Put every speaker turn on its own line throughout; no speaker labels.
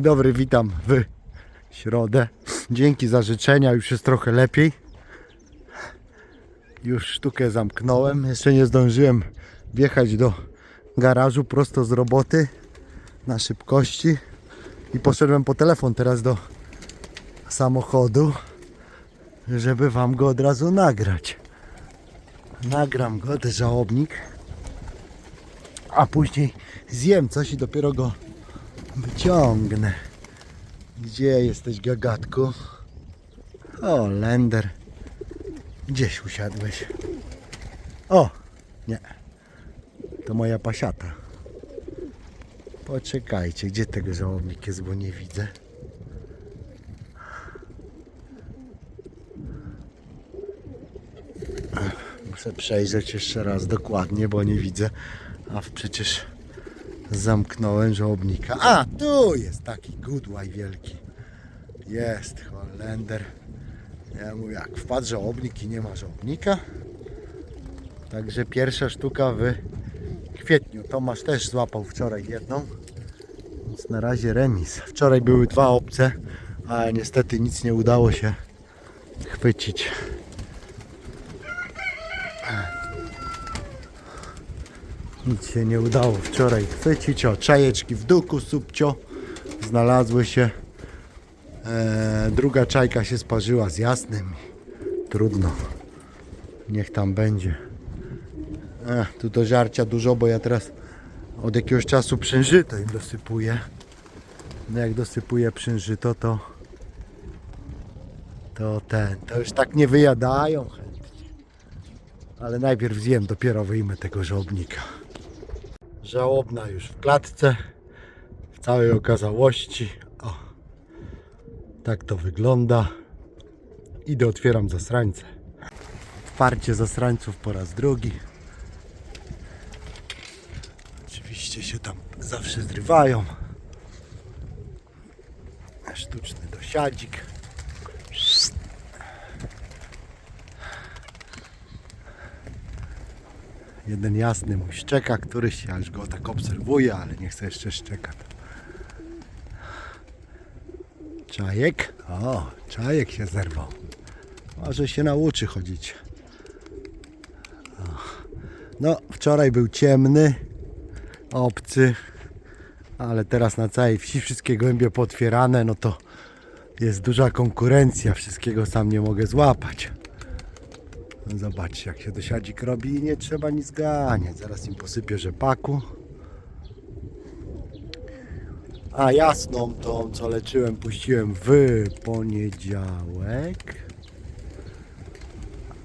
Dzień dobry, witam w środę. Dzięki za życzenia, już jest trochę lepiej. Już sztukę zamknąłem. Jeszcze nie zdążyłem wjechać do garażu prosto z roboty na szybkości i poszedłem po telefon teraz do samochodu, żeby wam go od razu nagrać. Nagram go, ten żałobnik, a później zjem coś i dopiero go wyciągnę. Gdzie jesteś, gagatku? O, Lender. Gdzieś usiadłeś. O, nie. To moja pasiata. Poczekajcie, gdzie tego żałobnik jest, bo nie widzę. Muszę przejrzeć jeszcze raz dokładnie, bo nie widzę. A przecież zamknąłem żałobnika. A, tu jest taki Goodway wielki. Jest Holender. Ja mówię, jak wpadł żałobnik i nie ma żałobnika. Także pierwsza sztuka w kwietniu. Tomasz też złapał wczoraj jedną. Więc na razie remis. Wczoraj były dwa obce, ale niestety nic nie udało się chwycić. Nic się nie udało wczoraj chwycić. O, czajeczki w duku, subcio znalazły się. E, druga czajka się sparzyła z jasnym. Trudno. Niech tam będzie. E, tu do żarcia dużo, bo ja teraz od jakiegoś czasu przężyto im dosypuję. No jak dosypuję przężyto, to to ten, to już tak nie wyjadają chętnie. Ale najpierw zjem, dopiero wyjmę tego żałobnika. Żałobna już w klatce, w całej okazałości. O, tak to wygląda. Idę, otwieram zasrańce. Wparcie zasrańców po raz drugi. Oczywiście się tam zawsze zrywają. Sztuczny dosiadzik. Jeden jasny mój szczeka, któryś ja już go tak obserwuję, ale nie chcę jeszcze szczeka. Czajek? O, czajek się zerwał. Może się nauczy chodzić. No, wczoraj był ciemny, obcy, ale teraz na całej wsi wszystkie gołębie potwierane, no to jest duża konkurencja, wszystkiego sam nie mogę złapać. Zobaczcie jak się dosiadzik robi i nie trzeba nic ganiać. Zaraz im posypię rzepaku. A jasną tą co leczyłem puściłem w poniedziałek.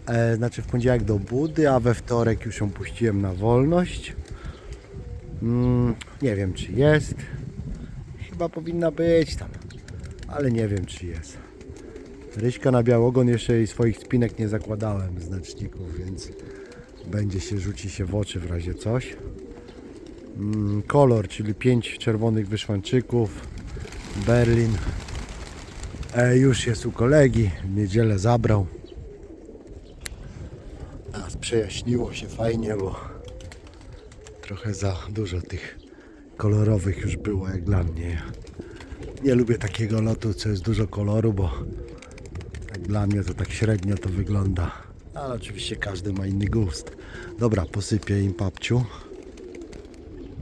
E, znaczy w poniedziałek do budy, a we wtorek już ją puściłem na wolność. Mm, nie wiem czy jest. Chyba powinna być tam. Ale nie wiem czy jest. Ryśka na białogon jeszcze jej swoich spinek nie zakładałem znaczników, więc będzie się rzuci się w oczy w razie coś. Mm, kolor, czyli 5 czerwonych wyszwanczyków. Berlin. E, już jest u kolegi. W niedzielę zabrał. A przejaśniło się fajnie, bo trochę za dużo tych kolorowych już było jak dla mnie. Nie lubię takiego lotu, co jest dużo koloru, bo dla mnie to tak średnio to wygląda. Ale oczywiście każdy ma inny gust. Dobra, posypię im papciu.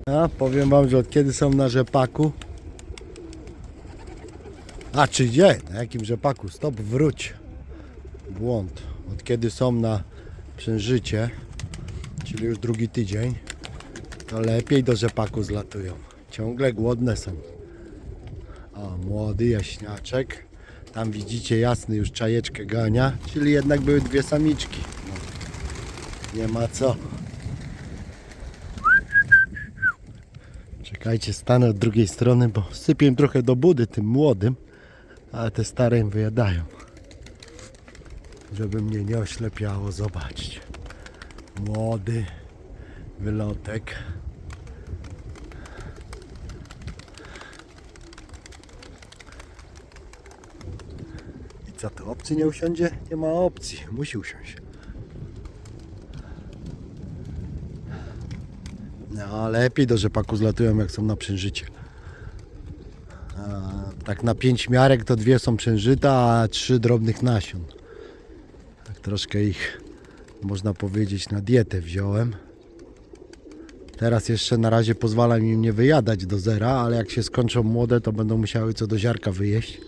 A powiem wam, że od kiedy są na rzepaku? A czy gdzie? Na jakim rzepaku? Stop, wróć. Błąd. Od kiedy są na przężycie, czyli już drugi tydzień, to lepiej do rzepaku zlatują. Ciągle głodne są. O, młody jaśniaczek. Tam widzicie jasny już czajeczkę gania, czyli jednak były dwie samiczki. No, nie ma co. Czekajcie, stanę od drugiej strony, bo sypię im trochę do budy tym młodym, ale te stare im wyjadają. Żeby mnie nie oślepiało, zobaczcie. Młody wylotek. Co to, obcy nie usiądzie? Nie ma opcji, musi usiąść. No, lepiej do rzepaku zlatują, jak są na przężycie. A Tak na pięć miarek to dwie są przężyta, a trzy drobnych nasion. Tak troszkę ich, można powiedzieć, na dietę wziąłem. Teraz jeszcze na razie pozwalam im nie wyjadać do zera, ale jak się skończą młode, to będą musiały co do ziarka wyjeść.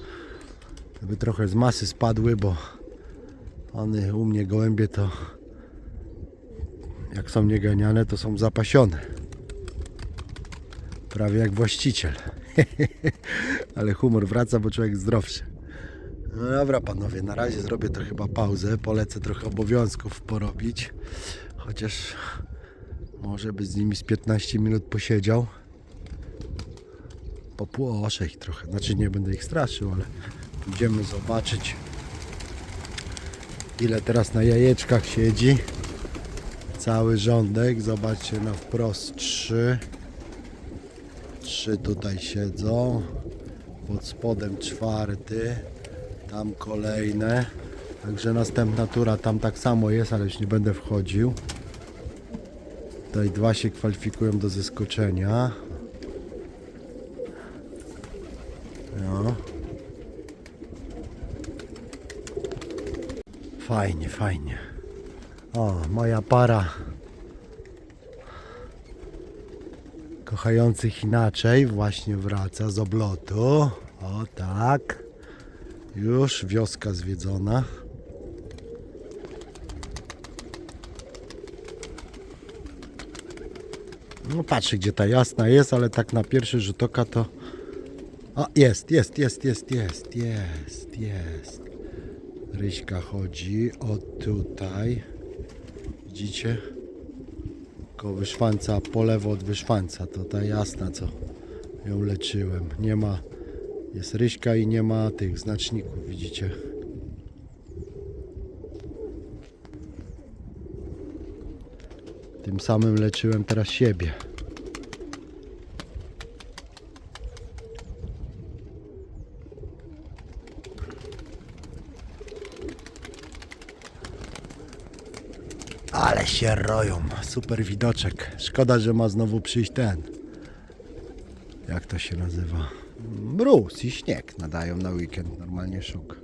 Żeby trochę z masy spadły, bo one u mnie gołębie to jak są nieganiane, to są zapasione. Prawie jak właściciel. Ale humor wraca, bo człowiek zdrowszy. No dobra panowie, na razie zrobię to chyba pauzę. Polecę trochę obowiązków porobić. Chociaż może by z nimi z 15 minut posiedział. Popłoszę ich trochę. Znaczy nie będę ich straszył, ale idziemy zobaczyć ile teraz na jajeczkach siedzi. Cały rządek. Zobaczcie na wprost trzy. Trzy tutaj siedzą. Pod spodem czwarty. Tam kolejne. Także następna tura tam tak samo jest, ale już nie będę wchodził. Tutaj dwa się kwalifikują do zeskoczenia. No. Fajnie, fajnie. O, moja para kochających inaczej właśnie wraca z oblotu. O tak. Już wioska zwiedzona. No patrzę gdzie ta jasna jest, ale tak na pierwszy rzut oka to... O, jest, jest, jest, jest, jest, jest, jest. Ryśka chodzi o tutaj. Widzicie? Koło wyszwanca, po lewo od wyszwanca. To ta jasna, co ją leczyłem. Nie ma, jest ryśka i nie ma tych znaczników, widzicie? Tym samym leczyłem teraz siebie. Ale się roją. Super widoczek. Szkoda, że ma znowu przyjść ten. Jak to się nazywa? Mróz i śnieg nadają na weekend. Normalnie szok.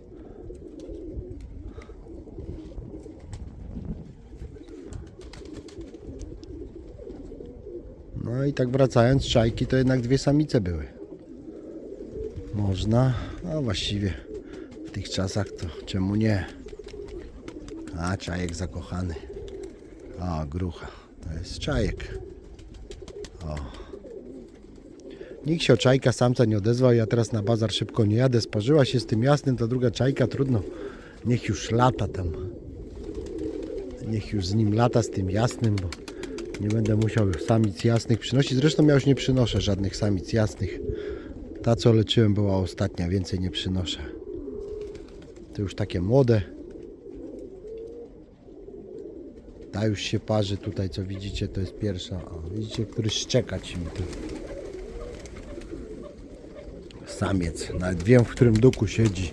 No i tak wracając, czajki to jednak dwie samice były. Można, a właściwie w tych czasach to czemu nie? A czajek zakochany. O, grucha. To jest czajek. O. Nikt się o czajka samca nie odezwał. Ja teraz na bazar szybko nie jadę. Sparzyła się z tym jasnym, ta druga czajka trudno. Niech już lata tam. Niech już z nim lata, z tym jasnym, bo nie będę musiał już samic jasnych przynosić. Zresztą ja już nie przynoszę żadnych samic jasnych. Ta co leczyłem była ostatnia, więcej nie przynoszę. To już takie młode. Ta już się parzy tutaj, co widzicie, to jest pierwsza. O, widzicie, który szczekać mi tu. Samiec. Nawet wiem, w którym duku siedzi.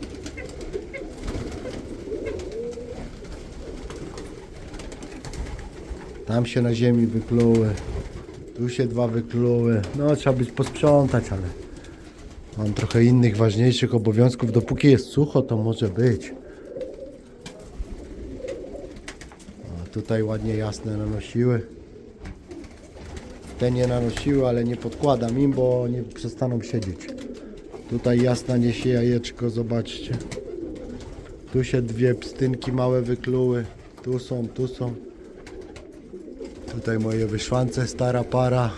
Tam się na ziemi wykluły. Tu się dwa wykluły. No, trzeba być posprzątać, ale mam trochę innych, ważniejszych obowiązków. Dopóki jest sucho, to może być. Tutaj ładnie jasne nanosiły. Te nie nanosiły, ale nie podkładam im, bo nie przestaną siedzieć. Tutaj jasna niesie jajeczko, zobaczcie. Tu się dwie pstynki małe wykluły. Tu są, tu są. Tutaj moje wyszwance, stara para.